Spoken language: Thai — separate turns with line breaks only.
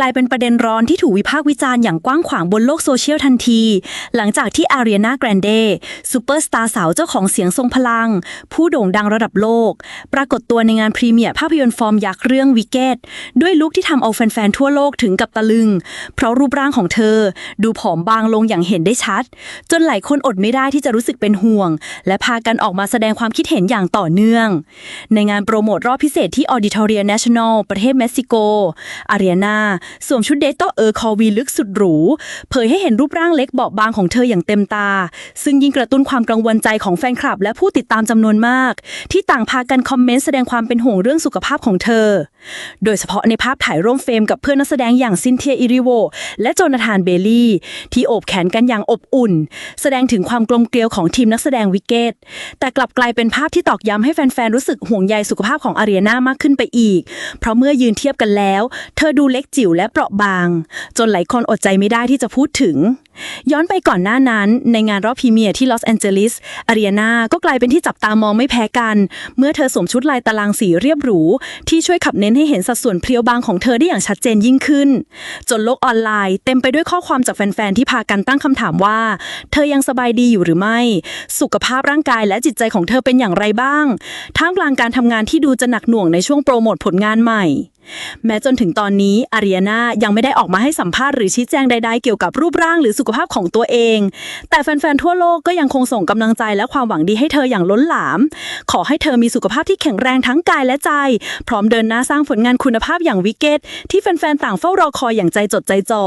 กลายเป็นประเด็นร้อนที่ถูกวิพากษ์วิจารณ์อย่างกว้างขวางบนโลกโซเชียลทันที หลังจากที่อารีนาแกรนเดซูเปอร์สตาร์สาวเจ้าของเสียงทรงพลัง ผู้โด่งดังระดับโลก ปรากฏตัวในงานพรีเมียร์ภาพยนตร์ฟอร์มยักษ์เรื่องวิกเกตด้วยลุคที่ทำเอาแฟนๆ ทั่วโลกถึงกับตะลึง เพราะรูปร่างของเธอ ดูผอมบางลงอย่างเห็นได้ชัด จนหลายคนอดไม่ได้ที่จะรู้สึกเป็นห่วง และพากันออกมาแสดงความคิดเห็นอย่างต่อเนื่อง ในงานโปรโมทรอบพิเศษที่ Auditoria National ประเทศเม็กซิโกอารีนาสวมชุดเดตโตเออร์คอวีลึกสุดหรู เผยให้เห็นรูปร่างเล็กเบาบางของเธออย่างเต็มตา ซึ่งยิ่งกระตุ้นความกังวลใจของแฟนคลับ และผู้ติดตามจำนวนมาก ที่ต่างพากันคอมเมนต์แสดงความเป็นห่วงเรื่องสุขภาพของเธอ โดยเฉพาะในภาพถ่ายร่วมเฟรมกับเพื่อนนักแสดงอย่างซินเทียอิริโวและโจนาธานเบลลี่ ที่โอบแขนกันอย่างอบอุ่น แสดงถึงความกลมเกลียวของทีมนักแสดงวิกเกตแต่กลับกลายเป็นภาพที่ตอกย้ำให้แฟนๆรู้สึกห่วงใยสุขภาพของอารีนามากขึ้นไปอีก เพราะเมื่อยืนเทียบกันแล้ว เธอดูเล็กจิ๋วและเปราะบาง จนหลายคนอดใจไม่ได้ที่จะพูดถึง ย้อนไปก่อนหน้านั้น ในงานรอบพรีเมียร์ที่ลอสแอนเจลิสอารีนาก็กลายเป็นที่จับตามองไม่แพ้กัน เมื่อเธอสวมชุดลายตารางสีเรียบหรู ที่ช่วยขับเน้นให้เห็นสัดส่วนเพรียวบางของเธอได้อย่างชัดเจนยิ่งขึ้น จนโลกออนไลน์เต็มไปด้วยข้อความจากแฟนๆที่พากันตั้งคำถามว่า เธอยังสบายดีอยู่หรือไม่ สุขภาพร่างกายและจิตใจของเธอเป็นอย่างไรบ้าง ท่ามกลางการทำงานที่ดูจะหนักหน่วงในช่วงโปรโมทผลงานใหม่ แม้จนถึงตอนนี้อารีนายังไม่ได้ออกมาให้สัมภาษณ์หรือชี้แจงใดๆเกี่ยวกับรูปร่างหรือสุขภาพของตัวเอง แต่แฟนๆ ทั่วโลกก็ยังคงส่งกำลังใจและความหวังดีให้เธออย่างล้นหลาม ขอให้เธอมีสุขภาพที่แข็งแรงทั้งกายและใจ พร้อมเดินหน้าสร้างผลงานคุณภาพอย่างวิกเก็ตที่แฟนๆ ต่างเฝ้ารอคอยอย่างใจจดใจจ่อ